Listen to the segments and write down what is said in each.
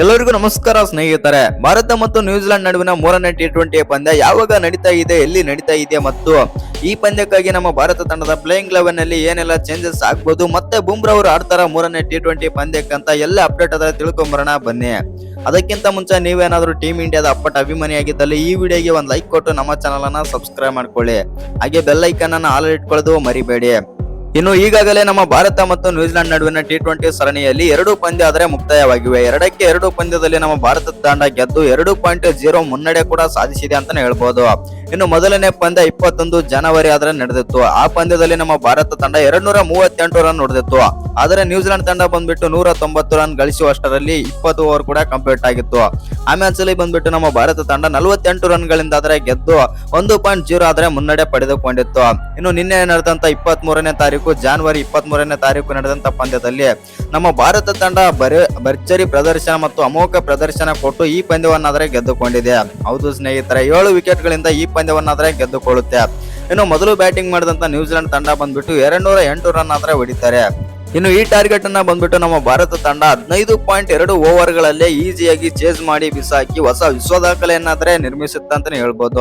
ಎಲ್ಲರಿಗೂ ನಮಸ್ಕಾರ ಸ್ನೇಹಿತರೆ. ಭಾರತ ಮತ್ತು ನ್ಯೂಜಿಲೆಂಡ್ ನಡುವಿನ ಮೂರನೇ ಟಿ ಟ್ವೆಂಟಿ ಪಂದ್ಯ ಯಾವಾಗ ನಡೀತಾ ಇದೆ, ಎಲ್ಲಿ ನಡೀತಾ ಇದೆ ಮತ್ತು ಈ ಪಂದ್ಯಕ್ಕಾಗಿ ನಮ್ಮ ಭಾರತ ತಂಡದ ಪ್ಲೇಯಿಂಗ್ ಲೆವೆನ್ನಲ್ಲಿ ಏನೆಲ್ಲ ಚೇಂಜಸ್ ಆಗ್ಬೋದು ಮತ್ತೆ ಬುಮ್ರಾ ಅವರು ಆಡ್ತಾರ ಮೂರನೇ ಟಿ ಟ್ವೆಂಟಿ ಪಂದ್ಯಕ್ಕಂತ ಎಲ್ಲ ಅಪ್ಡೇಟ್ ಆದ್ರೆ ತಿಳ್ಕೊಂಬರೋಣ ಬನ್ನಿ. ಅದಕ್ಕಿಂತ ಮುಂಚೆ ನೀವೇನಾದ್ರೂ ಟೀಮ್ ಇಂಡಿಯಾದ ಅಪ್ಪಟ ಅಭಿಮಾನಿಯಾಗಿದ್ದಲ್ಲಿ ಈ ವಿಡಿಯೋಗೆ ಒಂದು ಲೈಕ್ ಕೊಟ್ಟು ನಮ್ಮ ಚಾನಲ್ ಅನ್ನ ಸಬ್ಸ್ಕ್ರೈಬ್ ಮಾಡ್ಕೊಳ್ಳಿ. ಹಾಗೆ ಬೆಲ್ ಐಕನ್ ಅನ್ನ ಆಲ್ ಇಟ್ಕೊಳ್ಳೋದು ಮರಿಬೇಡಿ. ಇನ್ನು ಈಗಾಗಲೇ ನಮ್ಮ ಭಾರತ ಮತ್ತು ನ್ಯೂಜಿಲೆಂಡ್ ನಡುವಿನ ಟಿ ಟ್ವೆಂಟಿ ಸರಣಿಯಲ್ಲಿ ಎರಡು ಪಂದ್ಯ ಆದರೆ ಮುಕ್ತಾಯವಾಗಿವೆ. ಎರಡಕ್ಕೆ ಎರಡು ಪಂದ್ಯದಲ್ಲಿ ನಮ್ಮ ಭಾರತ ತಂಡ ಗೆದ್ದು ಎರಡು ಪಾಯಿಂಟ್ ಜೀರೋ ಮುನ್ನಡೆ ಕೂಡ ಸಾಧಿಸಿದೆ ಅಂತಾನೆ ಹೇಳ್ಬೋದು. ಇನ್ನು ಮೊದಲನೇ ಪಂದ್ಯ ಇಪ್ಪತ್ತೊಂದು ಜನವರಿ ಆದ್ರೆ ನಡೆದಿತ್ತು. ಆ ಪಂದ್ಯದಲ್ಲಿ ನಮ್ಮ ಭಾರತ ತಂಡ ಎರಡ್ ನೂರ ಮೂವತ್ತೆಂಟು ರನ್ ಹೊಡೆದಿತ್ತು. ಆದರೆ ನ್ಯೂಜಿಲೆಂಡ್ ತಂಡ ಬಂದ್ಬಿಟ್ಟು ನೂರ ತೊಂಬತ್ತು ರನ್ ಗಳಿಸುವಷ್ಟರಲ್ಲಿ ಇಪ್ಪತ್ತು ಓವರ್ ಕೂಡ ಕಂಪ್ಲೀಟ್ ಆಗಿತ್ತು. ಆ ಅಲ್ಲಿ ಬಂದ್ಬಿಟ್ಟು ನಮ್ಮ ಭಾರತ ತಂಡ ನಲವತ್ತೆಂಟು ರನ್ ಗಳಿಂದ ಆದ್ರೆ ಗೆದ್ದು ಒಂದು ಪಾಯಿಂಟ್ ಜೀರೋ ಆದ್ರೆ ಮುನ್ನಡೆ ಪಡೆದುಕೊಂಡಿತ್ತು. ಇನ್ನು ನಿನ್ನೆ ನಡೆದಂತ ಇಪ್ಪತ್ತ್ ಮೂರನೇ ತಾರೀಕು, ಜಾನ್ವರಿ ಇಪ್ಪತ್ತ್ ಮೂರನೇ ತಾರೀಕು ನಡೆದಂತ ಪಂದ್ಯದಲ್ಲಿ ನಮ್ಮ ಭಾರತ ತಂಡ ಬರ, ಭರ್ಜರಿ ಪ್ರದರ್ಶನ ಮತ್ತು ಅಮೋಘ ಪ್ರದರ್ಶನ ಕೊಟ್ಟು ಈ ಪಂದ್ಯವನ್ನಾದರೆ ಗೆದ್ದುಕೊಂಡಿದೆ. ಹೌದು ಸ್ನೇಹಿತರೆ, ಏಳು ವಿಕೆಟ್ ಗಳಿಂದ ಈ ಪಂದ್ಯವನ್ನಾದ್ರೆ ಗೆದ್ದುಕೊಳ್ಳುತ್ತೆ. ಇನ್ನು ಮೊದಲು ಬ್ಯಾಟಿಂಗ್ ಮಾಡಿದಂತ ನ್ಯೂಜಿಲೆಂಡ್ ತಂಡ ಬಂದ್ಬಿಟ್ಟು ಎರಡ್ ನೂರ ಎಂಟು ರನ್ ಆದ್ರೆ ಹೊಡಿತಾರೆ. ಇನ್ನು ಈ ಟಾರ್ಗೆಟ್ ಅನ್ನ ಬಂದ್ಬಿಟ್ಟು ನಮ್ಮ ಭಾರತ ತಂಡ ಹದಿನೈದು ಪಾಯಿಂಟ್ ಎರಡು ಓವರ್ ಗಳಲ್ಲೇ ಈಸಿಯಾಗಿ ಚೇಸ್ ಮಾಡಿ ಬಿಸಾಕಿ ಹೊಸ ವಿಶ್ವ ದಾಖಲೆಯನ್ನಾದ್ರೆ ನಿರ್ಮಿಸುತ್ತಂತಾನೆ ಹೇಳ್ಬೋದು.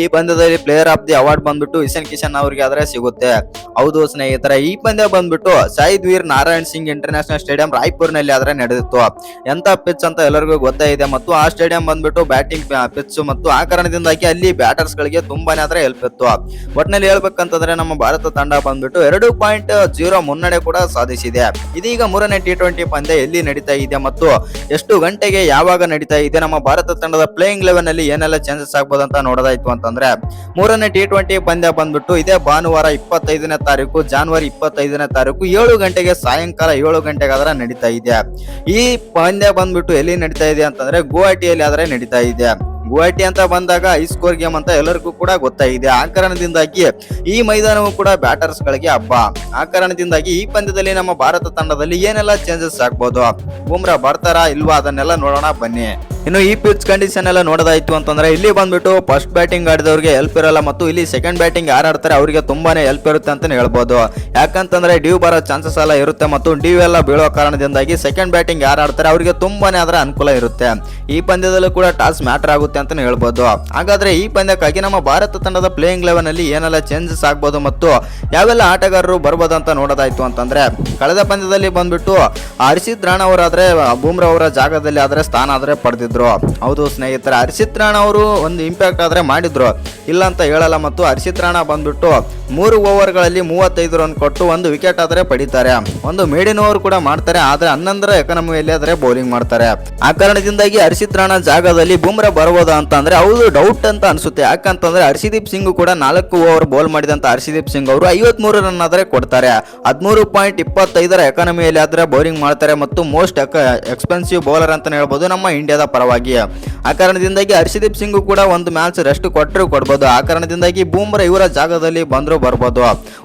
ಈ ಪಂದ್ಯದಲ್ಲಿ ಪ್ಲೇಯರ್ ಆಫ್ ದಿ ಅವಾರ್ಡ್ ಬಂದ್ಬಿಟ್ಟು ಇಶನ್ ಕಿಶನ್ ಅವರಿಗೆ ಆದ್ರೆ ಸಿಗುತ್ತೆ. ಹೌದು ಸ್ನೇಹಿತರೆ, ಈ ಪಂದ್ಯ ಬಂದ್ಬಿಟ್ಟು ಶಾಹಿದ್ ವೀರ್ ನಾರಾಯಣ್ ಸಿಂಗ್ ಇಂಟರ್ನ್ಯಾಷನಲ್ ಸ್ಟೇಡಿಯಂ ರಾಯ್ಪುರ್ನಲ್ಲಿ ಆದ್ರೆ ನಡೆದಿತ್ತು. ಎಂತ ಪಿಚ್ ಅಂತ ಎಲ್ಲರಿಗೂ ಗೊತ್ತೇ ಇದೆ ಮತ್ತು ಆ ಸ್ಟೇಡಿಯಂ ಬಂದ್ಬಿಟ್ಟು ಬ್ಯಾಟಿಂಗ್ ಪಿಚ್ ಮತ್ತು ಆ ಕಾರಣದಿಂದಾಗಿ ಅಲ್ಲಿ ಬ್ಯಾಟರ್ಸ್ ಗಳಿಗೆ ತುಂಬಾನೇ ಆದ್ರೆ ಹೆಲ್ಪ್ ಇತ್ತು. ಒಟ್ಟಿನಲ್ಲಿ ಹೇಳ್ಬೇಕಂತಂದ್ರೆ ನಮ್ಮ ಭಾರತ ತಂಡ ಬಂದ್ಬಿಟ್ಟು ಎರಡು ಪಾಯಿಂಟ್ ಜೀರೋ ಮುನ್ನಡೆ ಕೂಡ ಸಾಧಿಸಿದೆ ಇದೀಗ ಮೂರನೇ ಟಿ ಟ್ವೆಂಟಿ ಪಂದ್ಯ ಎಲ್ಲಿ ನಡೀತಾ ಇದೆ ಮತ್ತು ಎಷ್ಟು ಗಂಟೆಗೆ ಯಾವಾಗ ನಡೀತಾ ಇದೆ? ನಮ್ಮ ಭಾರತ ತಂಡದ ಪ್ಲೇಯಿಂಗ್ ಲೆವೆನ್ ಅಲ್ಲಿ ಏನೆಲ್ಲ ಚಾನ್ಸಸ್ ಆಗ್ಬೋದು ಅಂತ ನೋಡೋದಾಯ್ತು ಅಂತಂದ್ರೆ, ಮೂರನೇ ಟಿ ಟ್ವೆಂಟಿ ಪಂದ್ಯ ಬಂದ್ಬಿಟ್ಟು ಇದೇ ಭಾನುವಾರ ಇಪ್ಪತ್ತೈದನೇ ತಾರೀಕು, ಜಾನ್ವರಿ ಇಪ್ಪತ್ತೈದನೇ ತಾರೀಕು, ಏಳು ಗಂಟೆಗೆ ಸಾಯಂಕಾಲ ಏಳು ಗಂಟೆಗಾದ್ರೆ ನಡೀತಾ ಇದೆ. ಈ ಪಂದ್ಯ ಬಂದ್ಬಿಟ್ಟು ಎಲ್ಲಿ ನಡೀತಾ ಇದೆ ಅಂತಂದ್ರೆ, ಗುವಾಹಟಿಯಲ್ಲಿ ಆದ್ರೆ ನಡೀತಾ ಇದೆ. ಗುವಾಹಟಿ ಅಂತ ಬಂದಾಗ ಐ ಸ್ಕೋರ್ ಗೇಮ್ ಅಂತ ಎಲ್ಲರಿಗೂ ಕೂಡ ಗೊತ್ತಾಗಿದೆ. ಆ ಕಾರಣದಿಂದಾಗಿ ಈ ಮೈದಾನವು ಕೂಡ ಬ್ಯಾಟರ್ಸ್ ಗಳಿಗೆ ಹಬ್ಬ. ಆ ಕಾರಣದಿಂದಾಗಿ ಈ ಪಂದ್ಯದಲ್ಲಿ ನಮ್ಮ ಭಾರತ ತಂಡದಲ್ಲಿ ಏನೆಲ್ಲ ಚೇಂಜಸ್ ಆಗ್ಬಹುದು ಬುಮ್ರಾ ಬರ್ತಾರಾ ಇಲ್ವಾ? ಅದನ್ನೆಲ್ಲ ನೋಡೋಣ ಬನ್ನಿ. ಇನ್ನು ಈ ಪಿಚ್ ಕಂಡೀಷನ್ ಎಲ್ಲ ನೋಡೋದಾಯ್ತು ಅಂತಂದ್ರೆ ಇಲ್ಲಿ ಬಂದ್ಬಿಟ್ಟು ಫಸ್ಟ್ ಬ್ಯಾಟಿಂಗ್ ಆಡಿದವ್ರಿಗೆ ಹೆಲ್ಪ್ ಇರಲ್ಲ ಮತ್ತು ಇಲ್ಲಿ ಸೆಕೆಂಡ್ ಬ್ಯಾಟಿಂಗ್ ಯಾರು ಆಡ್ತಾರೆ ಅವರಿಗೆ ತುಂಬಾನೇ ಹೆಲ್ಪ್ ಇರುತ್ತೆ ಅಂತಾನೆ ಹೇಳ್ಬೋದು. ಯಾಕಂತಂದ್ರೆ ಡ್ಯೂ ಬರೋ ಚಾನ್ಸಸ್ ಎಲ್ಲ ಇರುತ್ತೆ ಮತ್ತು ಡ್ಯೂ ಎಲ್ಲ ಬೀಳೋ ಕಾರಣದಿಂದಾಗಿ ಸೆಕೆಂಡ್ ಬ್ಯಾಟಿಂಗ್ ಯಾರು ಆಡ್ತಾರೆ ಅವರಿಗೆ ತುಂಬಾನೇ ಅದರ ಅನುಕೂಲ ಇರುತ್ತೆ. ಈ ಪಂದ್ಯದಲ್ಲೂ ಕೂಡ ಟಾಸ್ ಮ್ಯಾಟರ್ ಆಗುತ್ತೆ ಅಂತಾನೆ ಹೇಳ್ಬೋದು. ಹಾಗಾದ್ರೆ ಈ ಪಂದ್ಯಕ್ಕಾಗಿ ನಮ್ಮ ಭಾರತ ತಂಡದ ಪ್ಲೇಯಿಂಗ್ ಲೆವೆನಲ್ಲಿ ಏನೆಲ್ಲ ಚೇಂಜಸ್ ಆಗ್ಬೋದು ಮತ್ತು ಯಾವೆಲ್ಲ ಆಟಗಾರರು ಬರ್ಬೋದು ಅಂತ ನೋಡೋದಾಯ್ತು ಅಂತಂದ್ರೆ ಕಳೆದ ಪಂದ್ಯದಲ್ಲಿ ಬಂದ್ಬಿಟ್ಟು ಹರ್ಷಿತ್ ರಾಣ ಅವರಾದ್ರೆ ಬೂಮ್ರಾ ಅವರ ಜಾಗದಲ್ಲಿ ಆದ್ರೆ ಸ್ಥಾನ ಆದ್ರೆ ಪಡೆದಿದ್ರು ಹೌದು ಸ್ನೇಹಿತರೆ ಹರ್ಷಿತ್ ರಾಣ ಅವರು ಒಂದು ಇಂಪ್ಯಾಕ್ಟ್ ಆದ್ರೆ ಮಾಡಿದ್ರು. ಇಲ್ಲ ಅಂತ ಹೇಳಲ್ಲ ಮತ್ತು ಹರ್ಷಿತ್ ರಾಣ ಬಂದ್ಬಿಟ್ಟು ಮೂರು ಓವರ್ಗಳಲ್ಲಿ ಮೂವತ್ತೈದು ರನ್ ಕೊಟ್ಟು ಒಂದು ವಿಕೆಟ್ ಆದರೆ ಪಡಿತಾರೆ. ಒಂದು ಮೇಡಿನ ಓವರ್ ಕೂಡ ಮಾಡ್ತಾರೆ, ಆದ್ರೆ ಹನ್ನೊಂದರ ಎಕನಮಿಯಲ್ಲಿ ಆದರೆ ಬೌಲಿಂಗ್ ಮಾಡ್ತಾರೆ. ಆ ಕಾರಣದಿಂದಾಗಿ ಹರ್ಷಿತ್ ರಾಣಾ ಜಾಗದಲ್ಲಿ ಬುಮ್ರಾ ಬರ್ಬೋದಾ ಅಂತ ಅಂದ್ರೆ ಹೌದು ಡೌಟ್ ಅಂತ ಅನ್ಸುತ್ತೆ. ಯಾಕಂತಂದ್ರೆ ಹರ್ಷದೀಪ್ ಸಿಂಗ್ ಕೂಡ ನಾಲ್ಕು ಓವರ್ ಬೌಲ್ ಮಾಡಿದಂತ ಹರ್ಷದೀಪ್ ಸಿಂಗ್ ಅವರು ಐವತ್ಮೂರು ರನ್ ಆದರೆ ಕೊಡ್ತಾರೆ. ಹದಿಮೂರು ಪಾಯಿಂಟ್ ಇಪ್ಪತ್ತೈದರ ಎಕಾನಮಿಯಲ್ಲಿ ಆದರೆ ಬೌಲಿಂಗ್ ಮಾಡ್ತಾರೆ ಮತ್ತು ಮೋಸ್ಟ್ ಎಕ್ಸ್ಪೆನ್ಸಿವ್ ಬೌಲರ್ ಅಂತ ಹೇಳ್ಬೋದು ನಮ್ಮ ಇಂಡಿಯಾದ ಪರವಾಗಿ ಆ ಕಾರಣದಿಂದಾಗಿ ಹರ್ಷದೀಪ್ ಸಿಂಗ್ ಕೂಡ ಒಂದು ಮ್ಯಾಚ್ ರೆಸ್ಟ್ ಕೊಟ್ಟರು ಕೊಡ್ಬೋದು. ಆ ಕಾರಣದಿಂದಾಗಿ ಬೂಮ್ರಾ ಇವರ ಜಾಗದಲ್ಲಿ ಬಂದರೂ ಬರ್ಬೋದು.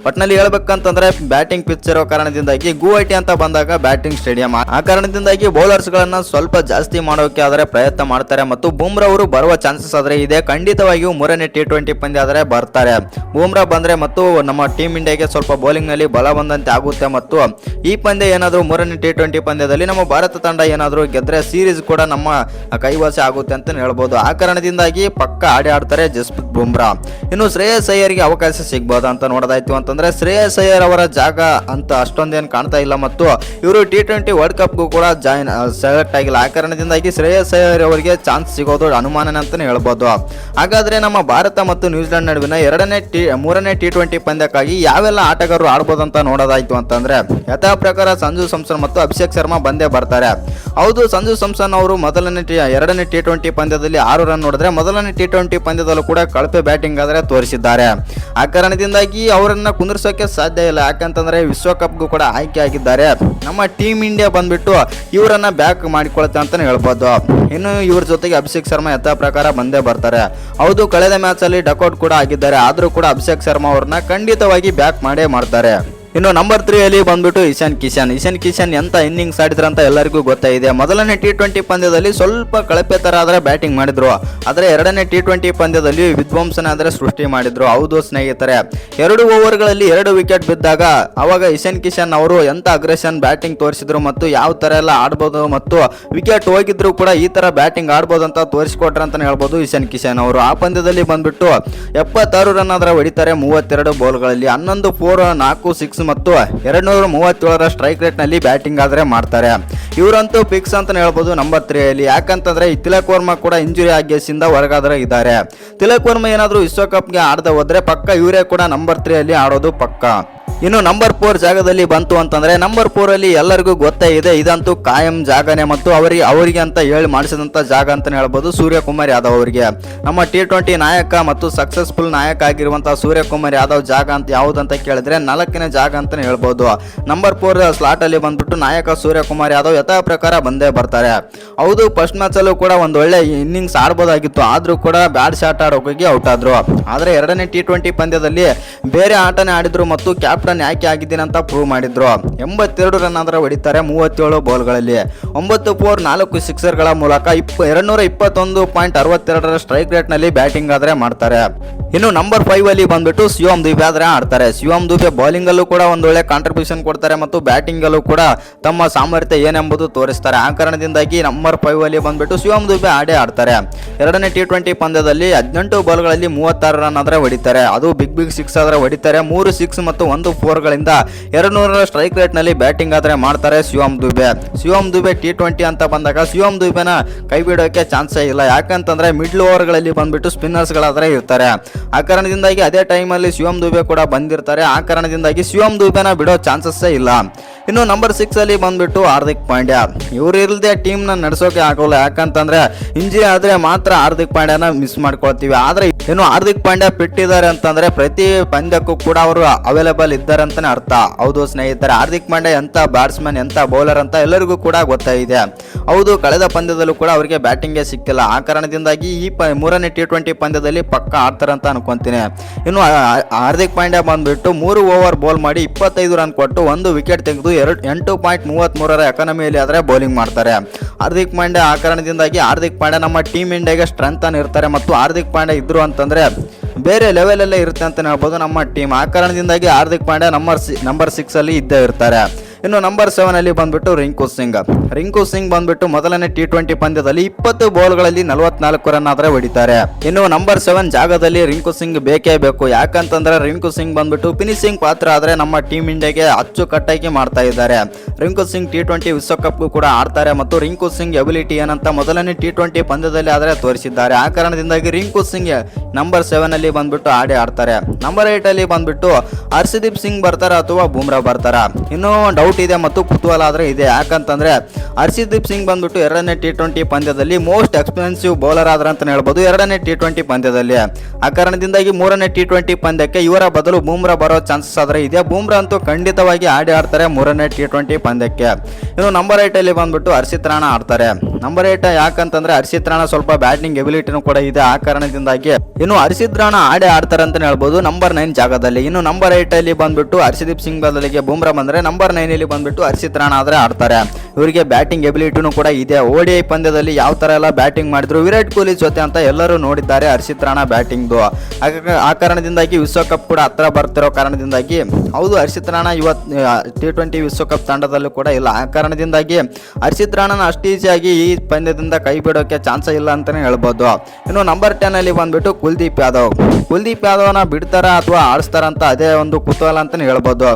ಒಟ್ನಲ್ಲಿ ಹೇಳ್ಬೇಕಂತಂದ್ರೆ ಬ್ಯಾಟಿಂಗ್ ಪಿಚ್ ಇರೋ ಕಾರಣದಿಂದಾಗಿ ಗುವಾಹಟಿ ಅಂತ ಬಂದಾಗ ಬ್ಯಾಟಿಂಗ್ ಸ್ಟೇಡಿಯಂ ಆ ಕಾರಣದಿಂದಾಗಿ ಬೌಲರ್ಸ್ ಗಳನ್ನ ಸ್ವಲ್ಪ ಜಾಸ್ತಿ ಮಾಡೋಕೆ ಆದರೆ ಪ್ರಯತ್ನ ಮಾಡ್ತಾರೆ ಮತ್ತು ಬೂಮ್ರಾ ಅವರು ಬರುವ ಚಾನ್ಸಸ್ ಆದರೆ ಇದೆ. ಖಂಡಿತವಾಗಿಯೂ ಮೂರನೇ ಟಿ ಟ್ವೆಂಟಿ ಪಂದ್ಯ ಆದರೆ ಬರ್ತಾರೆ. ಬೂಮ್ರಾ ಬಂದ್ರೆ ಮತ್ತು ನಮ್ಮ ಟೀಮ್ ಇಂಡಿಯಾಗೆ ಸ್ವಲ್ಪ ಬೌಲಿಂಗ್ನಲ್ಲಿ ಬಲ ಬಂದಂತೆ ಆಗುತ್ತೆ ಮತ್ತು ಈ ಪಂದ್ಯ ಏನಾದರೂ ಮೂರನೇ ಟಿ ಟ್ವೆಂಟಿ ಪಂದ್ಯದಲ್ಲಿ ನಮ್ಮ ಭಾರತ ತಂಡ ಏನಾದರೂ ಗೆದ್ರೆ ಸೀರೀಸ್ ಕೂಡ ನಮ್ಮ ಕೈವಶ ಆಗುತ್ತೆ ಅಂತ ಹೇಳ್ಬೋದು. ಆ ಕಾರಣದಿಂದಾಗಿ ಪಕ್ಕ ಆಡಿ ಆಡ್ತಾರೆ ಜಸ್ಪ್ರೀತ್ ಬುಮ್ರಾ. ಇನ್ನು ಶ್ರೇಯಸ್ ಅಯ್ಯರ್ಗೆ ಅವಕಾಶ ಸಿಗ್ಬೋದಾ ಅಂತ ನೋಡೋದಾಯ್ತು ಅಂತಂದ್ರೆ ಶ್ರೇಯಸ್ ಅಯ್ಯರ್ ಅವರ ಜಾಗ ಅಂತ ಅಷ್ಟೊಂದೇನು ಕಾಣ್ತಾ ಇಲ್ಲ ಮತ್ತು ಇವರು ಟಿ ಟ್ವೆಂಟಿ ವರ್ಲ್ಡ್ ಕಪ್ಗೂ ಕೂಡ ಜಾಯಿನ್ ಸೆಲೆಕ್ಟ್ ಆಗಿಲ್ಲ. ಆ ಕಾರಣದಿಂದಾಗಿ ಶ್ರೇಯಸ್ ಅಯ್ಯರ್ ಅವರಿಗೆ ಚಾನ್ಸ್ ಸಿಗೋದು ಅನುಮಾನನೇ ಅಂತಲೇ ಹೇಳ್ಬೋದು. ಹಾಗಾದ್ರೆ ನಮ್ಮ ಭಾರತ ಮತ್ತು ನ್ಯೂಜಿಲೆಂಡ್ ನಡುವಿನ ಎರಡನೇ ಟಿ ಮೂರನೇ ಟಿ ಟ್ವೆಂಟಿ ಪಂದ್ಯಕ್ಕಾಗಿ ಯಾವೆಲ್ಲ ಆಟಗಾರರು ಆಡ್ಬೋದು ಅಂತ ನೋಡೋದಾಯ್ತು ಅಂತಂದ್ರೆ ಯಥಾ ಪ್ರಕಾರ ಸಂಜು ಸಂಸನ್ ಮತ್ತು ಅಭಿಷೇಕ್ ಶರ್ಮಾ ಬಂದೇ ಬರ್ತಾರೆ. ಹೌದು, ಸಂಜು ಸಂಸನ್ ಅವರು ಮೊದಲನೇ ಟಿ ಎರಡನೇ ಟಿ ಟ್ವೆಂಟಿ ಪಂದ್ಯದಲ್ಲಿ ಆರು ರನ್ ನೋಡಿದ್ರೆ ಮೊದಲನೇ ಟಿ ಟ್ವೆಂಟಿ ಪಂದ್ಯದಲ್ಲೂ ಕೂಡ ಕಳಪೆ ಬ್ಯಾಟಿಂಗ್ ಆದರೆ ತೋರಿಸಿದ್ದಾರೆ. ಆ ಕಾರಣದಿಂದಾಗಿ ಅವರನ್ನು ಕುಂದಿರ್ಸೋಕೆ ಸಾಧ್ಯ ಇಲ್ಲ. ಯಾಕಂತಂದರೆ ವಿಶ್ವಕಪ್ಗೂ ಕೂಡ ಆಯ್ಕೆ ಆಗಿದ್ದಾರೆ. ನಮ್ಮ ಟೀಮ್ ಇಂಡಿಯಾ ಬಂದ್ಬಿಟ್ಟು ಇವರನ್ನು ಬ್ಯಾಕ್ ಮಾಡಿಕೊಳುತ್ತೆ ಅಂತಲೇ ಹೇಳ್ಬೋದು. ಇನ್ನು ಇವ್ರ ಜೊತೆಗೆ ಅಭಿಷೇಕ್ ಶರ್ಮಾ ಯಥಾ ಪ್ರಕಾರ ಬಂದೇ ಬರ್ತಾರೆ. ಹೌದು, ಕಳೆದ ಮ್ಯಾಚಲ್ಲಿ ಡಕೌಟ್ ಕೂಡ ಆಗಿದ್ದಾರೆ. ಆದರೂ ಕೂಡ ಅಭಿಷೇಕ್ ಶರ್ಮಾ ಅವ್ರನ್ನ ಖಂಡಿತವಾಗಿ ಬ್ಯಾಕ್ ಮಾಡೇ ಮಾಡ್ತಾರೆ. ಇನ್ನು ನಂಬರ್ ತ್ರೀ ಅಲ್ಲಿ ಬಂದ್ಬಿಟ್ಟು ಇಶಾನ್ ಕಿಶನ್. ಇಶಾನ್ ಕಿಶನ್ ಎಂತ ಇನ್ನಿಂಗ್ಸ್ ಆಡಿದ್ರಂತ ಎಲ್ಲರಿಗೂ ಗೊತ್ತಾಗಿದೆ ಮೊದಲನೇ ಟಿ ಟ್ವೆಂಟಿ ಪಂದ್ಯದಲ್ಲಿ ಸ್ವಲ್ಪ ಕಳಪೆ ತರ ಆದ್ರೆ ಬ್ಯಾಟಿಂಗ್ ಮಾಡಿದ್ರು. ಆದ್ರೆ ಎರಡನೇ ಟಿ ಟ್ವೆಂಟಿ ಪಂದ್ಯದಲ್ಲಿ ವಿಧ್ವಂಸನ ಆದ್ರೆ ಸೃಷ್ಟಿ ಮಾಡಿದ್ರು. ಹೌದು ಸ್ನೇಹಿತರೆ. ಎರಡು ಓವರ್ಗಳಲ್ಲಿ ಎರಡು ವಿಕೆಟ್ ಬಿದ್ದಾಗ ಅವಾಗ ಇಶಾನ್ ಕಿಶನ್ ಅವರು ಎಂತ ಅಗ್ರೆಷನ್ ಬ್ಯಾಟಿಂಗ್ ತೋರಿಸಿದ್ರು ಮತ್ತು ಯಾವ ತರ ಎಲ್ಲ ಆಡ್ಬೋದು ಮತ್ತು ವಿಕೆಟ್ ಹೋಗಿದ್ರು ಕೂಡ ಈ ತರ ಬ್ಯಾಟಿಂಗ್ ಆಡ್ಬೋದು ಅಂತ ತೋರಿಸ್ಕೊಟ್ರ ಅಂತಾನೆ ಹೇಳ್ಬೋದು ಇಶಾನ್ ಕಿಶನ್ ಅವರು. ಆ ಪಂದ್ಯದಲ್ಲಿ ಬಂದ್ಬಿಟ್ಟು ಎಪ್ಪತ್ತಾರು ರನ್ ಆದ್ರೆ ಹೊಡಿತಾರೆ ಮೂವತ್ತೆರಡು ಬೌಲ್ಗಳಲ್ಲಿ ಹನ್ನೊಂದು ಫೋರ್ ನಾಲ್ಕು ಸಿಕ್ಸ್ ಮತ್ತು ಎರಡು ನೂರ ಮೂವತ್ತೇಳರ ಸ್ಟ್ರೈಕ್ ರೇಟ್ನಲ್ಲಿ ಬ್ಯಾಟಿಂಗ್ ಆದರೆ ಮಾಡ್ತಾರೆ. ಇವರಂತೂ ಫಿಕ್ಸ್ ಅಂತ ಹೇಳ್ಬೋದು ನಂಬರ್ ತ್ರೀಯಲ್ಲಿ ಯಾಕಂತಂದ್ರೆ ಈ ತಿಲಕ್ ವರ್ಮಾ ಕೂಡ ಇಂಜುರಿ ಆಗೇಸಿಂದ ಹೊರಗಾದ್ರೆ ಇದ್ದಾರೆ. ತಿಲಕ್ ವರ್ಮಾ ಏನಾದರೂ ವಿಶ್ವಕಪ್ಗೆ ಆಡದೆ ಹೋದರೆ ಪಕ್ಕ ಇವರೇ ಕೂಡ ನಂಬರ್ ತ್ರೀಯಲ್ಲಿ ಆಡೋದು ಪಕ್ಕ. ಇನ್ನು ನಂಬರ್ ಫೋರ್ ಜಾಗದಲ್ಲಿ ಬಂತು ಅಂತಂದ್ರೆ ನಂಬರ್ ಫೋರ್ ಅಲ್ಲಿ ಎಲ್ಲರಿಗೂ ಗೊತ್ತೇ ಇದೆ. ಇದಂತೂ ಕಾಯಂ ಜಾಗನೇ ಮತ್ತು ಅವರಿಗೆ ಅವರಿಗೆ ಅಂತ ಹೇಳಿ ಮಾಡಿಸಿದಂಥ ಜಾಗ ಅಂತಲೇ ಹೇಳ್ಬೋದು. ಸೂರ್ಯಕುಮಾರ್ ಯಾದವ್ ಅವರಿಗೆ. ನಮ್ಮ ಟಿ ಟ್ವೆಂಟಿ ನಾಯಕ ಮತ್ತು ಸಕ್ಸಸ್ಫುಲ್ ನಾಯಕ ಆಗಿರುವಂತಹ ಸೂರ್ಯಕುಮಾರ್ ಯಾದವ್ ಜಾಗ ಅಂತ ಯಾವುದಂತ ಕೇಳಿದ್ರೆ ನಾಲ್ಕನೇ ಜಾಗ ಅಂತಲೇ ಹೇಳ್ಬೋದು. ನಂಬರ್ ಫೋರ್ ಸ್ಲಾಟ್ ಅಲ್ಲಿ ಬಂದ್ಬಿಟ್ಟು ನಾಯಕ ಸೂರ್ಯಕುಮಾರ್ ಯಾದವ್ ಯಥಾ ಪ್ರಕಾರ ಬಂದೇ ಬರ್ತಾರೆ. ಹೌದು ಫಸ್ಟ್ ಮ್ಯಾಚ್ ಅಲ್ಲೂ ಕೂಡ ಒಂದು ಒಳ್ಳೆ ಇನ್ನಿಂಗ್ಸ್ ಆಡ್ಬೋದಾಗಿತ್ತು. ಆದರೂ ಕೂಡ ಬ್ಯಾಡ್ ಶಾಟ್ ಆಡೋಕೆ ಔಟ್ ಆದ್ರು. ಆದ್ರೆ ಎರಡನೇ ಟಿ ಟ್ವೆಂಟಿ ಪಂದ್ಯದಲ್ಲಿ ಬೇರೆ ಆಟನೇ ಆಡಿದ್ರು ಮತ್ತು ಕ್ಯಾಪ್ಟನ್ ಯಾಕೆ ಆಗಿದ್ದೀನಿ ಅಂತ ಪ್ರೂವ್ ಮಾಡಿದ್ರು. ಎಂಬತ್ತೆರಡು ರನ್ ಆದ್ರೆ ಹೊಡಿತಾರೆ ಮೂವತ್ತೇಳು ಬಾಲ್ಗಳಲ್ಲಿ ಒಂಬತ್ತು ಫೋರ್ ನಾಲ್ಕು ಸಿಕ್ಸರ್ಗಳ ಮೂಲಕ ಇಪ್ಪ ಎರಡ್ನೂರ ಇಪ್ಪತ್ತೊಂದು ಪಾಯಿಂಟ್ ಅರವತ್ತೆರಡರ ಸ್ಟ್ರೈಕ್ ರೇಟ್ನಲ್ಲಿ ಬ್ಯಾಟಿಂಗ್ ಆದರೆ ಮಾಡ್ತಾರೆ. ಇನ್ನು ನಂಬರ್ ಫೈವ್ ಅಲ್ಲಿ ಬಂದ್ಬಿಟ್ಟು ಶಿವಮ್ ದುಬೆ ಆದ್ರೆ ಆಡ್ತಾರೆ. ಶಿವಮ್ ದುಬೆ ಬೌಲಿಂಗ್ ಅಲ್ಲೂ ಕೂಡ ಒಂದು ಒಳ್ಳೆ ಕಾಂಟ್ರಿಬ್ಯೂಷನ್ ಕೊಡ್ತಾರೆ ಮತ್ತು ಬ್ಯಾಟಿಂಗ್ ಅಲ್ಲೂ ಕೂಡ ತಮ್ಮ ಸಾಮರ್ಥ್ಯ ಏನೆಂಬುದು ತೋರಿಸ್ತಾರೆ. ಆ ಕಾರಣದಿಂದಾಗಿ ನಂಬರ್ ಫೈವ್ ಅಲ್ಲಿ ಬಂದ್ಬಿಟ್ಟು ಶಿವಮ್ ದುಬೆ ಆಡೇ ಆಡ್ತಾರೆ. ಎರಡನೇ ಟಿ ಟ್ವೆಂಟಿ ಪಂದ್ಯದಲ್ಲಿ ಹದಿನೆಂಟು ಬಾಲ್ಗಳಲ್ಲಿ ಮೂವತ್ತಾರು ರನ್ ಆದರೆ ಹೊಡಿತಾರೆ. ಅದು ಬಿಗ್ ಬಿಗ್ ಸಿಕ್ಸ್ ಆದರೆ ಹೊಡಿತಾರೆ. ಮೂರು ಸಿಕ್ಸ್ ಮತ್ತು ಒಂದು ಫೋರ್ ಗಳಿಂದ ಎರಡು ನೂರರ ಸ್ಟ್ರೈಕ್ ರೇಟ್ನಲ್ಲಿ ಬ್ಯಾಟಿಂಗ್ ಆದರೆ ಮಾಡ್ತಾರೆ ಶಿವಮ್ ದುಬೆ. ಶಿವಮ್ ದುಬೆ ಟಿ ಟ್ವೆಂಟಿ ಅಂತ ಬಂದಾಗ ಶಿವಮ್ ದುಬೆನ ಕೈ ಬಿಡೋಕೆ ಚಾನ್ಸೇ ಇಲ್ಲ. ಯಾಕಂತಂದ್ರೆ ಮಿಡ್ಲ್ ಓವರ್ಗಳಲ್ಲಿ ಬಂದ್ಬಿಟ್ಟು ಸ್ಪಿನ್ನರ್ಸ್ ಗಳಾದ್ರೆ ಇರ್ತಾರೆ. ಆ ಕಾರಣದಿಂದಾಗಿ ಅದೇ ಟೈಮಲ್ಲಿ ಶಿವಮ್ ದುಬೆ ಕೂಡ ಬಂದಿರ್ತಾರೆ. ಆ ಕಾರಣದಿಂದಾಗಿ ಶಿವಮ್ ದುಬೆನ ಬಿಡೋ ಚಾನ್ಸಸ್ಸೇ ಇಲ್ಲ. ಇನ್ನು ನಂಬರ್ ಸಿಕ್ಸ್ ಅಲ್ಲಿ ಬಂದ್ಬಿಟ್ಟು ಹಾರ್ದಿಕ್ ಪಾಂಡ್ಯ. ಇವ್ರು ಇಲ್ಲದೆ ಟೀಮ್ನ ನಡೆಸೋಕೆ ಆಗೋಲ್ಲ. ಯಾಕಂತಂದ್ರೆ ಇಂಜಿ ಆದ್ರೆ ಮಾತ್ರ ಹಾರ್ದಿಕ್ ಪಾಂಡ್ಯನ ಮಿಸ್ ಮಾಡ್ಕೊಳ್ತೀವಿ. ಆದ್ರೆ ಇನ್ನು ಹಾರ್ದಿಕ್ ಪಾಂಡ್ಯ ಬಿಟ್ಟಿದ್ದಾರೆ ಅಂತಂದ್ರೆ ಪ್ರತಿ ಪಂದ್ಯಕ್ಕೂ ಕೂಡ ಅವರು ಅವೈಲೇಬಲ್ ಇದ್ದಾರೆ ಅಂತಾನೆ ಅರ್ಥ. ಹೌದು ಸ್ನೇಹಿತರೆ, ಹಾರ್ದಿಕ್ ಪಾಂಡೆ ಎಂತ ಬ್ಯಾಟ್ಸ್ಮನ್ ಎಂತ ಬೌಲರ್ ಅಂತ ಎಲ್ಲರಿಗೂ ಕೂಡ ಗೊತ್ತಾಗಿದೆ ಹೌದು, ಕಳೆದ ಪಂದ್ಯದಲ್ಲೂ ಕೂಡ ಅವರಿಗೆ ಬ್ಯಾಟಿಂಗ್ಗೆ ಸಿಕ್ಕಿಲ್ಲ. ಆ ಕಾರಣದಿಂದಾಗಿ ಈ ಪ, ಮೂರನೇ ಟಿ ಟ್ವೆಂಟಿ ಪಂದ್ಯದಲ್ಲಿ ಪಕ್ಕ ಆಡ್ತಾರೆ ಅಂತ ಅನ್ಕೊಂತೀನಿ. ಇನ್ನು ಹಾರ್ದಿಕ್ ಪಾಂಡ್ಯ ಬಂದ್ಬಿಟ್ಟು ಮೂರು ಓವರ್ ಬೌಲ್ ಮಾಡಿ ಇಪ್ಪತ್ತೈದು ರನ್ ಕೊಟ್ಟು ಒಂದು ವಿಕೆಟ್ ತೆಗೆದು ಎರಡು, ಎಂಟು ಪಾಯಿಂಟ್ ಮೂವತ್ತ್ಮೂರರ ಎಕಾನಮಿಯಲ್ಲಿ ಆದರೆ ಬೌಲಿಂಗ್ ಮಾಡ್ತಾರೆ. ಹಾರ್ದಿಕ್ ಪಾಂಡ್ಯ ಆ ಕಾರಣದಿಂದಾಗಿ ಹಾರ್ದಿಕ್ ಪಾಂಡ್ಯ ನಮ್ಮ ಟೀಮ್ ಇಂಡಿಯಾಗೆ ಸ್ಟ್ರೆಂತ್ ಅನ್ನು ಇರ್ತಾರೆ ಮತ್ತು ಹಾರ್ದಿಕ್ ಪಾಂಡ್ಯ ಇದ್ರು ಅಂತಂದ್ರೆ ಬೇರೆ ಲೆವೆಲಲ್ಲೇ ಇರುತ್ತೆ ಅಂತ ಹೇಳ್ಬೋದು ನಮ್ಮ ಟೀಮ್ ಆ ಕಾರಣದಿಂದಾಗಿ ಹಾರ್ದಿಕ್ ಪಾಂಡ್ಯ ನಂಬರ್ ಸಿ ನಂಬರ್ ಸಿಕ್ಸಲ್ಲಿ ಇದ್ದೇ ಇರ್ತಾರೆ. ಇನ್ನು ನಂಬರ್ ಸೆವೆನ್ ಅಲ್ಲಿ ಬಂದ್ಬಿಟ್ಟು ರಿಂಕು ಸಿಂಗ್. ರಿಂಕು ಸಿಂಗ್ ಬಂದ್ಬಿಟ್ಟು ಮೊದಲನೇ ಟಿ ಟ್ವೆಂಟಿ ಪಂದ್ಯದಲ್ಲಿ ಇಪ್ಪತ್ತು ಬೌಲ್ಗಳಲ್ಲಿ ನಲವತ್ನಾಲ್ಕು ರನ್ ಆದ್ರೆ ಹೊಡಿತಾರೆ. ಇನ್ನು ನಂಬರ್ ಸೆವೆನ್ ಜಾಗದಲ್ಲಿ ರಿಂಕು ಸಿಂಗ್ ಬೇಕೇ ಬೇಕು. ಯಾಕಂತಂದ್ರೆ ರಿಂಕು ಸಿಂಗ್ ಬಂದ್ಬಿಟ್ಟು ಫಿನಿಶಿಂಗ್ ಪಾತ್ರ ಆದ್ರೆ ನಮ್ಮ ಟೀಮ್ ಇಂಡಿಯಾಗೆ ಅಚ್ಚುಕಟ್ಟಾಗಿ ಮಾಡ್ತಾ ಇದ್ದಾರೆ. ರಿಂಕು ಸಿಂಗ್ ಟಿ ಟ್ವೆಂಟಿ ವಿಶ್ವಕಪ್ಗೂ ಕೂಡ ಆಡ್ತಾರೆ ಮತ್ತು ರಿಂಕು ಸಿಂಗ್ ಎಬಿಲಿಟಿ ಏನಂತ ಮೊದಲನೇ ಟಿ ಟ್ವೆಂಟಿ ಪಂದ್ಯದಲ್ಲಿ ಆದ್ರೆ ತೋರಿಸಿದ್ದಾರೆ. ಆ ಕಾರಣದಿಂದಾಗಿ ರಿಂಕು ಸಿಂಗ್ ನಂಬರ್ ಸೆವೆನ್ ಅಲ್ಲಿ ಬಂದ್ಬಿಟ್ಟು ಆಡಿ ಆಡ್ತಾರೆ. ನಂಬರ್ ಏಟ್ ಅಲ್ಲಿ ಬಂದ್ಬಿಟ್ಟು ಹರ್ಷದೀಪ್ ಸಿಂಗ್ ಬರ್ತಾರ ಅಥವಾ ಬುಮ್ರಾ ಬರ್ತಾರ? ಇನ್ನು ಡೌಟ್ ಇದೆ ಮತ್ತು ಕುತೂಹಲ ಆದರೆ ಇದೆ. ಯಾಕಂತಂದ್ರೆ ಹರ್ಷದೀಪ್ ಸಿಂಗ್ ಬಂದ್ಬಿಟ್ಟು ಎರಡನೇ ಟಿ ಟ್ವೆಂಟಿ ಪಂದ್ಯದಲ್ಲಿ ಮೋಸ್ಟ್ ಎಕ್ಸ್ಪೆನ್ಸಿವ್ ಬೌಲರ್ ಆದ್ರ ಅಂತಲೇ ಹೇಳ್ಬೋದು? ಎರಡನೇ ಟಿ ಟ್ವೆಂಟಿ ಪಂದ್ಯದಲ್ಲಿ. ಆ ಕಾರಣದಿಂದಾಗಿ ಮೂರನೇ ಟಿ ಟ್ವೆಂಟಿ ಪಂದ್ಯಕ್ಕೆ ಇವರ ಬದಲು ಬೂಮ್ರಾ ಬರೋ ಚಾನ್ಸಸ್ ಆದರೆ ಇದೆ. ಬೂಮ್ರಾ ಅಂತೂ ಖಂಡಿತವಾಗಿ ಆಡಿ ಆಡ್ತಾರೆ ಮೂರನೇ ಟಿ ಟ್ವೆಂಟಿ ಪಂದ್ಯಕ್ಕೆ. ಇನ್ನು ನಂಬರ್ ಏಟಲ್ಲಿ ಬಂದ್ಬಿಟ್ಟು ಹರ್ಷಿತ್ ರಾಣ ಆಡ್ತಾರೆ. ನಂಬರ್ ಏಟ್ ಯಾಕಂತಂದ್ರೆ ಹರ್ಷಿತ್ ರಾಣ ಸ್ವಲ್ಪ ಬ್ಯಾಟಿಂಗ್ ಎಬಿಲಿಟಿನೂ ಕೂಡ ಇದೆ. ಆ ಕಾರಣದಿಂದಾಗಿ ಇನ್ನು ಹರ್ಷಿತ್ ರಾಣ ಆಡೇ ಆಡ್ತಾರೆ ಅಂತ ಹೇಳ್ಬೋದು? ನಂಬರ್ ನೈನ್ ಜಾಗದಲ್ಲಿ. ಇನ್ನು ನಂಬರ್ ಏಟ್ ಅಲ್ಲಿ ಬಂದ್ಬಿಟ್ಟು ಹರ್ಷದೀಪ್ ಸಿಂಗ್ ಬದಲಿಗೆ ಬೂಮ್ರಾ ಬಂದ್ರೆ ನಂಬರ್ ನೈನ್ ಬಂದ್ಬಿಟ್ಟು ಹರ್ಷಿತ್ ಆದ್ರೆ ಆಡ್ತಾರೆ. ಇವರಿಗೆ ಬ್ಯಾಟಿಂಗ್ ಎಬಿಲಿಟಿನೂ ಕೂಡ ಇದೆ. ಓಡಿ ಪಂದ್ಯದಲ್ಲಿ ಯಾವ ಥರ ಎಲ್ಲ ಬ್ಯಾಟಿಂಗ್ ಮಾಡಿದ್ರು ವಿರಾಟ್ ಕೊಹ್ಲಿ ಜೊತೆ ಅಂತ ಎಲ್ಲರೂ ನೋಡಿದ್ದಾರೆ ಹರ್ಷಿತ್ ರಾಣಾ ಬ್ಯಾಟಿಂಗ್ದು ಆ ಕಾರಣದಿಂದಾಗಿ ವಿಶ್ವಕಪ್ ಕೂಡ ಹತ್ರ ಬರ್ತಿರೋ ಕಾರಣದಿಂದಾಗಿ ಹೌದು ಹರ್ಷಿತ್ ರಾಣಾ ಇವತ್ತು ಟಿ ಟ್ವೆಂಟಿ ವಿಶ್ವಕಪ್ ತಂಡದಲ್ಲೂ ಕೂಡ ಇಲ್ಲ. ಆ ಕಾರಣದಿಂದಾಗಿ ಹರ್ಷಿತ್ ರಾಣಾನ ಅಷ್ಟು ಈಸಿಯಾಗಿ ಈ ಪಂದ್ಯದಿಂದ ಕೈ ಬಿಡೋಕೆ ಚಾನ್ಸ್ ಇಲ್ಲ ಅಂತಲೇ ಹೇಳ್ಬೋದು. ಇನ್ನು ನಂಬರ್ ಟೆನ್ನಲ್ಲಿ ಬಂದುಬಿಟ್ಟು ಕುಲ್ದೀಪ್ ಯಾದವ್. ಕುಲ್ದೀಪ್ ಯಾದವ್ನ ಬಿಡ್ತಾರ ಅಥವಾ ಆಡಿಸ್ತಾರ ಅಂತ ಅದೇ ಒಂದು ಕುತೂಹಲ ಅಂತಲೇ ಹೇಳ್ಬೋದು.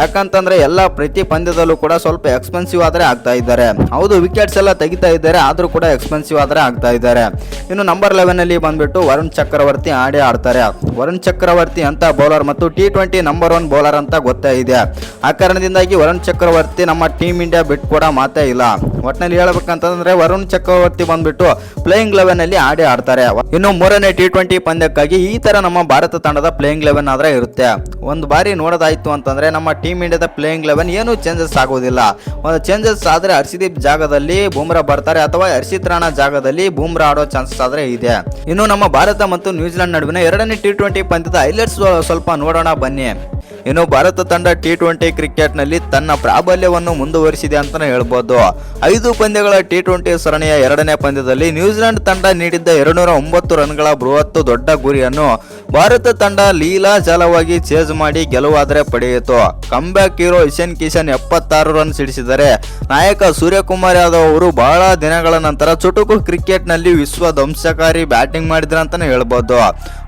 ಯಾಕಂತಂದರೆ ಎಲ್ಲ ಪ್ರತಿ ಪಂದ್ಯದಲ್ಲೂ ಕೂಡ ಸ್ವಲ್ಪ ಎಕ್ಸ್ಪೆನ್ಸಿವ್ ಆದರೆ ಆದ್ರೆ ಆಗ್ತಾ ಇದ್ದಾರೆ. ಹೌದು ವಿಕೆಟ್ಸ್ ಎಲ್ಲ ತೆಗಿತಾ ಇದ್ದಾರೆ, ಆದರೂ ಕೂಡ ಎಕ್ಸ್ಪೆನ್ಸಿವ್ ಆದರೆ ಆಗ್ತಾ ಇದ್ದಾರೆ. ಇನ್ನು ನಂಬರ್ ಲೆವೆನ್ ಅಲ್ಲಿ ಬಂದ್ಬಿಟ್ಟು ವರುಣ್ ಚಕ್ರವರ್ತಿ ಆಡಿ ಆಡ್ತಾರೆ. ವರುಣ್ ಚಕ್ರವರ್ತಿ ಅಂತ ಬೌಲರ್ ಮತ್ತು T twenty number one bowler ಅಂತ ಗೊತ್ತೇ ಇದೆ. ಆ ಕಾರಣದಿಂದಾಗಿ ವರುಣ್ ಚಕ್ರವರ್ತಿ ನಮ್ಮ ಟೀಮ್ ಇಂಡಿಯಾ ಬಿಟ್ಟು ಕೂಡ ಮಾತೇ ಇಲ್ಲ. ಒಟ್ಟಿನಲ್ಲಿ ಹೇಳಬೇಕಂತಂದ್ರೆ ವರುಣ್ ಚಕ್ರವರ್ತಿ ಬಂದ್ಬಿಟ್ಟು ಪ್ಲೇಯಿಂಗ್ ಲೆವೆನ್ ಅಲ್ಲಿ ಆಡಿ ಆಡ್ತಾರೆ. ಇನ್ನು ಮೂರನೇ ಟಿ ಟ್ವೆಂಟಿ ಪಂದ್ಯಕ್ಕಾಗಿ ಈ ತರ ನಮ್ಮ ಭಾರತ ತಂಡದ ಪ್ಲೇಯಿಂಗ್ ಲೆವೆನ್ ಆದ್ರೆ ಇರುತ್ತೆ. ಒಂದು ಬಾರಿ ನೋಡೋದಾಯ್ತು ಅಂತಂದ್ರೆ ನಮ್ಮ ಟೀಮ್ ಇಂಡಿಯಾದ ಪ್ಲೇಯಿಂಗ್ ಲೆವೆನ್ ಏನು ಚೇಂಜಸ್ ಆಗೋದಿಲ್ಲ. ಒಂದು ಚೇಂಜಸ್ ಆದ್ರೆ ಹರ್ಷದೀಪ್ ಜಾಗದಲ್ಲಿ ಬೂಮ್ರಾ ಬರ್ತಾರೆ ಅಥವಾ ಹರ್ಷಿತ್ ರಾಣಾ ಜಾಗದಲ್ಲಿ ಬೂಮ್ರಾ ಆಡೋ ಚಾನ್ಸಸ್ ಆದ್ರೆ ಇದೆ. ಇನ್ನು ನಮ್ಮ ಭಾರತ ಮತ್ತು ನ್ಯೂಜಿಲೆಂಡ್ ನಡುವಿನ ಎರಡನೇ ಟಿ ಟ್ವೆಂಟಿ ಪಂದ್ಯದ ಹೈಲೈಟ್ಸ್ ಸ್ವಲ್ಪ ನೋಡೋಣ ಬನ್ನಿ. ಇನ್ನು ಭಾರತ ತಂಡ ಟಿ ಟ್ವೆಂಟಿ ಕ್ರಿಕೆಟ್ನಲ್ಲಿ ತನ್ನ ಪ್ರಾಬಲ್ಯವನ್ನು ಮುಂದುವರಿಸಿದೆ ಅಂತಲೇ ಹೇಳ್ಬೋದು. ಐದು ಪಂದ್ಯಗಳ ಟಿ ಟ್ವೆಂಟಿ ಸರಣಿಯ ಎರಡನೇ ಪಂದ್ಯದಲ್ಲಿ ನ್ಯೂಜಿಲೆಂಡ್ ತಂಡ ನೀಡಿದ್ದ ಎರಡುನೂರ ಒಂಬತ್ತು ರನ್ಗಳ ಬೃಹತ್ ದೊಡ್ಡ ಗುರಿಯನ್ನು ಭಾರತ ತಂಡ ಲೀಲಾ ಜಾಲವಾಗಿ ಚೇಜ್ ಮಾಡಿ ಗೆಲುವಾದರೆ ಪಡೆಯಿತು. ಕಂಬ್ಯಾಕ್ ಹೀರೋ ಇಶನ್ ಕಿಶನ್ ಎಪ್ಪತ್ತಾರು ರನ್ ಸಿಡಿಸಿದರೆ ನಾಯಕ ಸೂರ್ಯಕುಮಾರ್ ಯಾದವ್ ಅವರು ಬಹಳ ದಿನಗಳ ನಂತರ ಚುಟುಕು ಕ್ರಿಕೆಟ್ನಲ್ಲಿ ವಿಶ್ವ ಧ್ವಂಸಕಾರಿ ಬ್ಯಾಟಿಂಗ್ ಮಾಡಿದ್ರು ಅಂತಾನೆ ಹೇಳ್ಬೋದು.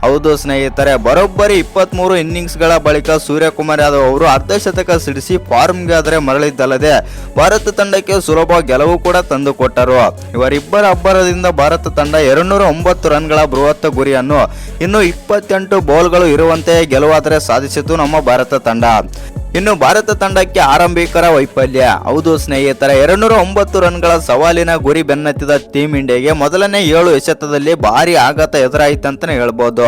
ಹೌದು ಸ್ನೇಹಿತರೆ, ಬರೋಬ್ಬರಿ ಇಪ್ಪತ್ಮೂರು ಇನ್ನಿಂಗ್ಸ್ಗಳ ಬಳಿಕ ಸೂರ್ಯಕುಮಾರ್ ಯಾದವ್ ಅವರು ಅರ್ಧಶತಕ ಸಿಡಿಸಿ ಫಾರ್ಮ್ಗೆ ಆದರೆ ಮರಳಿದ್ದಲ್ಲದೆ ಭಾರತ ತಂಡಕ್ಕೆ ಸುಲಭ ಗೆಲುವು ಕೂಡ ತಂದುಕೊಟ್ಟರು ಇವರಿಬ್ಬರ ಅಬ್ಬರದಿಂದ ಭಾರತ ತಂಡ ಎರಡ್ನೂರ ಒಂಬತ್ತು ರನ್ಗಳ ಬೃಹತ್ ಗುರಿಯನ್ನು ಇನ್ನು ಇಪ್ಪತ್ತೆಂಟು ಬೌಲ್ಗಳು ಇರುವಂತೆಯೇ ಗೆಲುವಾದರೆ ಸಾಧಿಸಿತು ನಮ್ಮ ಭಾರತ ತಂಡ. ಇನ್ನು ಭಾರತ ತಂಡಕ್ಕೆ ಆರಂಭಿಕರ ವೈಫಲ್ಯ. ಹೌದು ಸ್ನೇಹಿತರ ಎರಡ್ನೂರ ಒಂಬತ್ತು ರನ್ಗಳ ಸವಾಲಿನ ಗುರಿ ಬೆನ್ನತ್ತಿದ ಟೀಂ ಇಂಡಿಯಾಗೆ ಮೊದಲನೇ ಏಳು ಎಸೆತದಲ್ಲಿ ಭಾರಿ ಆಘಾತ ಎದುರಾಯಿತಂತಾನೆ ಹೇಳ್ಬೋದು.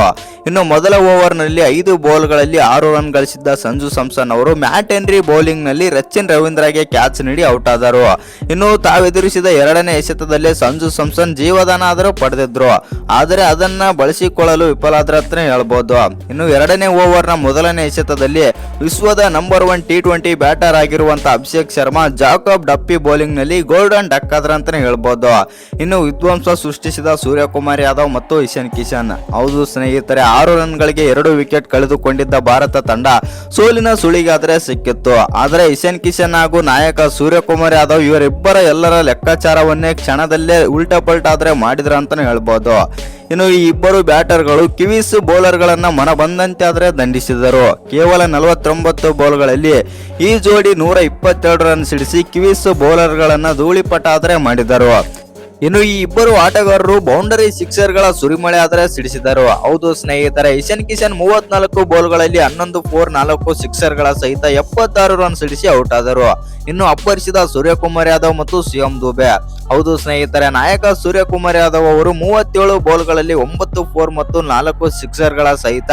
ಇನ್ನು ಮೊದಲ ಓವರ್ನಲ್ಲಿ ಐದು ಬೌಲ್ಗಳಲ್ಲಿ ಆರು ರನ್ ಗಳಿಸಿದ್ದ ಸಂಜು ಸಂಸನ್ ಅವರು ಮ್ಯಾಟ್ ಹೆನ್ರಿ ಬೌಲಿಂಗ್ನಲ್ಲಿ ರಚಿನ್ ರವೀಂದ್ರಗೆ ಕ್ಯಾಚ್ ನೀಡಿ ಔಟ್ ಆದರು. ಇನ್ನು ತಾವೆದುರಿಸಿದ ಎರಡನೇ ಎಸೆತದಲ್ಲಿ ಸಂಜು ಸಂಸನ್ ಜೀವದಾನ ಆದರೂ ಪಡೆದಿದ್ರು. ಆದರೆ ಅದನ್ನ ಬಳಸಿಕೊಳ್ಳಲು ವಿಫಲಾದ್ರ ಅಂತಾನೆ ಹೇಳ್ಬೋದು. ಇನ್ನು ಎರಡನೇ ಓವರ್ನ ಮೊದಲನೇ ಎಸೆತದಲ್ಲಿ ವಿಶ್ವದ number one T twenty batter ಆಗಿರುವಂತಹ ಅಭಿಷೇಕ್ ಶರ್ಮಾ ಜಾಕಬ್ ಡಪ್ಪಿ ಬೌಲಿಂಗ್ನಲ್ಲಿ ಗೋಲ್ಡನ್ ಡಕ್ ಆದ್ರ ಅಂತಾನೆ ಹೇಳ್ಬೋದು. ಇನ್ನು ವಿದ್ವಾಂಸ ಸೃಷ್ಟಿಸಿದ ಸೂರ್ಯಕುಮಾರ್ ಯಾದವ್ ಮತ್ತು ಇಶಾನ್ ಕಿಶನ್. ಹೌದು ಸ್ನೇಹಿತರೆ, ಆರು ರನ್ಗಳಿಗೆ ಎರಡು ವಿಕೆಟ್ ಕಳೆದುಕೊಂಡಿದ್ದ ಭಾರತ ತಂಡ ಸೋಲಿನ ಸುಳಿಗಾದ್ರೆ ಸಿಕ್ಕಿತ್ತು. ಆದರೆ ಇಶಾನ್ ಕಿಶನ್ ಹಾಗೂ ನಾಯಕ ಸೂರ್ಯಕುಮಾರ್ ಯಾದವ್ ಇವರಿಬ್ಬರ ಎಲ್ಲರ ಲೆಕ್ಕಾಚಾರವನ್ನೇ ಕ್ಷಣದಲ್ಲೇ ಉಲ್ಟಾ ಪಲ್ಟಾದ್ರೆ ಮಾಡಿದ್ರ ಅಂತಾನೆ ಹೇಳ್ಬೋದು. ಇನ್ನು ಈ ಇಬ್ಬರು ಬ್ಯಾಟರ್ಗಳು ಕಿವೀಸ್ ಬೌಲರ್ಗಳನ್ನು ಮನ ಬಂದಂತೆ ಆದರೆ ದಂಡಿಸಿದರು. ಕೇವಲ ನಲವತ್ತೊಂಬತ್ತು ಬೌಲ್ಗಳಲ್ಲಿ ಈ ಜೋಡಿ ನೂರ ಇಪ್ಪತ್ತೆರಡು ರನ್ ಸಿಡಿಸಿ ಕಿವೀಸ್ ಬೌಲರ್ಗಳನ್ನು ಧೂಳಿಪಟ ಆದರೆ ಮಾಡಿದರು. ಇನ್ನು ಈ ಇಬ್ಬರು ಆಟಗಾರರು ಬೌಂಡರಿ ಸಿಕ್ಸರ್ಗಳ ಸುರಿಮಳೆ ಆದರೆ ಸಿಡಿಸಿದರು. ಹೌದು ಸ್ನೇಹಿತರೆ ಇಶನ್ ಕಿಶನ್ ಮೂವತ್ನಾಲ್ಕು ಬೌಲ್ಗಳಲ್ಲಿ ಹನ್ನೊಂದು, ಫೋರ್, ನಾಲ್ಕು ಸಿಕ್ಸರ್ಗಳ ಸಹಿತ ಎಪ್ಪತ್ತಾರು ರನ್ ಸಿಡಿಸಿ ಔಟ್ ಆದರು ಇನ್ನು ಅಪ್ಪರಿಸಿದ ಸೂರ್ಯಕುಮಾರ್ ಯಾದವ್ ಮತ್ತು ಸಿಎಂ ದುಬೆ. ಹೌದು ಸ್ನೇಹಿತರೆ, ನಾಯಕ ಸೂರ್ಯಕುಮಾರ್ ಯಾದವ್ ಅವರು ಮೂವತ್ತೇಳು ಬೌಲ್ಗಳಲ್ಲಿ ಒಂಬತ್ತು, ಫೋರ್ ಮತ್ತು ನಾಲ್ಕು ಸಿಕ್ಸರ್ಗಳ ಸಹಿತ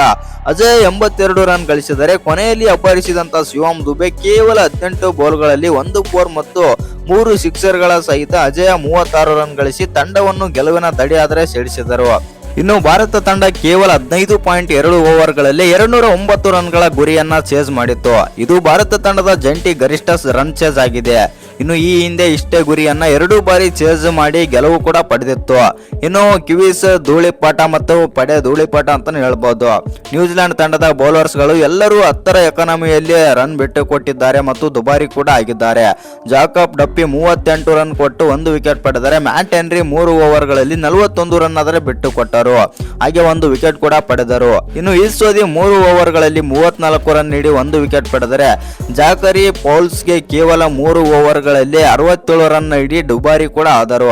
ಅಜಯ್ ಎಂಬತ್ತೆರಡು ರನ್ ಗಳಿಸಿದರೆ ಕೊನೆಯಲ್ಲಿ ಅಪ್ಪರಿಸಿದಂತ ಶಿವಂ ದುಬೆ ಕೇವಲ ಹದಿನೆಂಟು ಬೌಲ್ಗಳಲ್ಲಿ ಒಂದು, ಫೋರ್ ಮತ್ತು ಮೂರು ಸಿಕ್ಸರ್ಗಳ ಸಹಿತ ಅಜಯ ಮೂವತ್ತಾರು ರನ್ ಗಳಿಸಿ ತಂಡವನ್ನು ಗೆಲುವಿನ ದಡಿಯಾದರೆ ಸೇರಿಸಿದರು ಇನ್ನು ಭಾರತ ತಂಡ ಕೇವಲ ಹದಿನೈದು ಪಾಯಿಂಟ್ ಎರಡು ಓವರ್ಗಳಲ್ಲಿ ಎರಡ್ನೂರ ಒಂಬತ್ತು ರನ್ಗಳ ಗುರಿಯನ್ನ ಚೇಸ್ ಮಾಡಿತ್ತು. ಇದು ಭಾರತ ತಂಡದ ಜಂಟಿ ಗರಿಷ್ಠ ರನ್ ಚೇಸ್ ಆಗಿದೆ. ಇನ್ನು ಈ ಹಿಂದೆ ಇಷ್ಟೇ ಗುರಿಯನ್ನ ಎರಡು ಬಾರಿ ಚೇಸ್ ಮಾಡಿ ಗೆಲುವು ಕೂಡ ಪಡೆದಿತ್ತು. ಇನ್ನು ಕಿವೀಸ್ ಧೂಳಿಪಾಠ ಮತ್ತು ಪಡೆ ಧೂಳಿಪಾಠ ಅಂತ ಹೇಳ್ಬೋದು. ನ್ಯೂಜಿಲೆಂಡ್ ತಂಡದ ಬೌಲರ್ಸ್ಗಳು ಎಲ್ಲರೂ ಹತ್ತರ ಎಕಾನಮಿಯಲ್ಲಿ ರನ್ ಬಿಟ್ಟು ಕೊಟ್ಟಿದ್ದಾರೆ ಮತ್ತು ದುಬಾರಿ ಕೂಡ ಆಗಿದ್ದಾರೆ. ಜಾಕಬ್ ಡಪ್ಪಿ ಮೂವತ್ತೆಂಟು ರನ್ ಕೊಟ್ಟು ಒಂದು ವಿಕೆಟ್ ಪಡೆದರೆ ಮ್ಯಾಟ್ ಹೆನ್ರಿ ಮೂರು ಓವರ್ಗಳಲ್ಲಿ ನಲವತ್ತೊಂದು ರನ್ ಆದರೆ ಬಿಟ್ಟು ಕೊಟ್ಟರು ಹಾಗೆ ಒಂದು ವಿಕೆಟ್ ಕೂಡ ಪಡೆದರು. ಇನ್ನು ಈ ಸೋದಿ ಮೂರು ಓವರ್ಗಳಲ್ಲಿ ಮೂವತ್ನಾಲ್ಕು ರನ್ ನೀಡಿ ಒಂದು ವಿಕೆಟ್ ಪಡೆದರೆ ಜಾಕರಿ ಪೌಲ್ಸ್ಗೆ ಕೇವಲ ಮೂರು ಓವರ್ಗಳಲ್ಲಿ ಅರವತ್ತೇಳು ರನ್ ಇಡೀ ದುಬಾರಿ ಕೂಡ ಆದರು.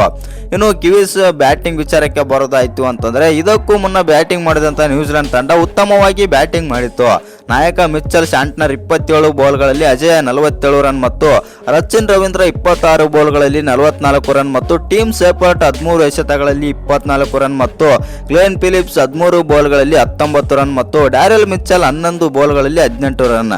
ಇನ್ನು ಕಿವೀಸ್ ಬ್ಯಾಟಿಂಗ್ ವಿಚಾರಕ್ಕೆ ಬರೋದಾಯಿತು ಅಂತಂದ್ರೆ, ಇದಕ್ಕೂ ಮುನ್ನ ಬ್ಯಾಟಿಂಗ್ ಮಾಡಿದಂತ ನ್ಯೂಜಿಲೆಂಡ್ ತಂಡ ಉತ್ತಮವಾಗಿ ಬ್ಯಾಟಿಂಗ್ ಮಾಡಿತ್ತು. ನಾಯಕ ಮಿಚ್ಚಲ್ ಶಾಂಟ್ನರ್ ಇಪ್ಪತ್ತೇಳು ಬೌಲ್ಗಳಲ್ಲಿ ಅಜಯ್ ನಲವತ್ತೇಳು ರನ್ ಮತ್ತು ರಚಿನ್ ರವೀಂದ್ರ ಇಪ್ಪತ್ತಾರು ಬೌಲ್ಗಳಲ್ಲಿ ನಲವತ್ನಾಲ್ಕು ರನ್ ಮತ್ತು ಟೀಮ್ ಸೇಪರ್ಟ್ ಹದಿಮೂರು ಎಸೆತಗಳಲ್ಲಿ ಇಪ್ಪತ್ನಾಲ್ಕು ರನ್ ಮತ್ತು ಗ್ಲೇನ್ ಫಿಲಿಪ್ಸ್ ಹದಿಮೂರು ಬೌಲ್ಗಳಲ್ಲಿ ಹತ್ತೊಂಬತ್ತು ರನ್ ಮತ್ತು ಡ್ಯಾರೆಲ್ ಮಿಚ್ಚಲ್ ಹನ್ನೊಂದು ಬೌಲ್ಗಳಲ್ಲಿ ಹದಿನೆಂಟು ರನ್.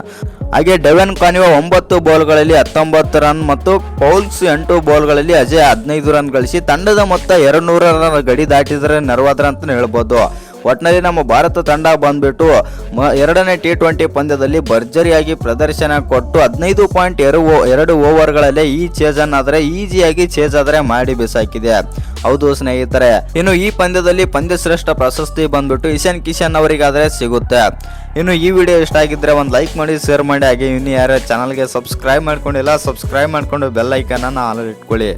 ಹಾಗೆ ಡೆವೆನ್ ಕಾನಿವ ಒಂಬತ್ತು ಬೌಲ್ಗಳಲ್ಲಿ ಹತ್ತೊಂಬತ್ತು ರನ್ ಮತ್ತು ಪೌಲ್ಸ್ ಎಂಟು ಬೌಲ್ಗಳಲ್ಲಿ ಅಜಯ್ ಹದಿನೈದು ರನ್ ಗಳಿಸಿ ತಂಡದ ಮೊತ್ತ ಎರಡು ನೂರ ರನ್ ಗಡಿ ದಾಟಿದರೆ ನೆರವಾದ್ರ ಅಂತ ಹೇಳ್ಬೋದು. ಒಟ್ಟಿನಲ್ಲಿ ನಮ್ಮ ಭಾರತ ತಂಡ ಬಂದ್ಬಿಟ್ಟು ಎರಡನೇ ಟಿ ಟ್ವೆಂಟಿ ಪಂದ್ಯದಲ್ಲಿ ಭರ್ಜರಿಯಾಗಿ ಪ್ರದರ್ಶನ ಕೊಟ್ಟು ಹದಿನೈದು ಪಾಯಿಂಟ್ ಎರಡು ಎರಡು ಓವರ್ಗಳಲ್ಲೇ ಈ ಚೇಜನ್ ಆದರೆ ಈಸಿಯಾಗಿ ಚೇಜ್ ಆದರೆ ಮಾಡಿ ಬಿಸಾಕಿದೆ. ಹೌದು ಸ್ನೇಹಿತರೆ, ಇನ್ನು ಈ ಪಂದ್ಯದಲ್ಲಿ ಪಂದ್ಯ ಶ್ರೇಷ್ಠ ಪ್ರಶಸ್ತಿ ಬಂದ್ಬಿಟ್ಟು ಇಶಾನ್ ಕಿಶನ್ ಅವರಿಗಾದರೆ ಸಿಗುತ್ತೆ. ಇನ್ನು ಈ ವಿಡಿಯೋ ಇಷ್ಟ ಆಗಿದ್ರೆ ಒಂದು ಲೈಕ್ ಮಾಡಿ, ಶೇರ್ ಮಾಡಿ, ಹಾಗೆ ಇನ್ನು ಯಾರು ಚಾನಲ್ಗೆ ಸಬ್ಸ್ಕ್ರೈಬ್ ಮಾಡ್ಕೊಂಡಿಲ್ಲ ಸಬ್ಸ್ಕ್ರೈಬ್ ಮಾಡ್ಕೊಂಡು ಬೆಲ್ ಐಕನ್ನ ಆಲ್ ಇಟ್ಕೊಳ್ಳಿ.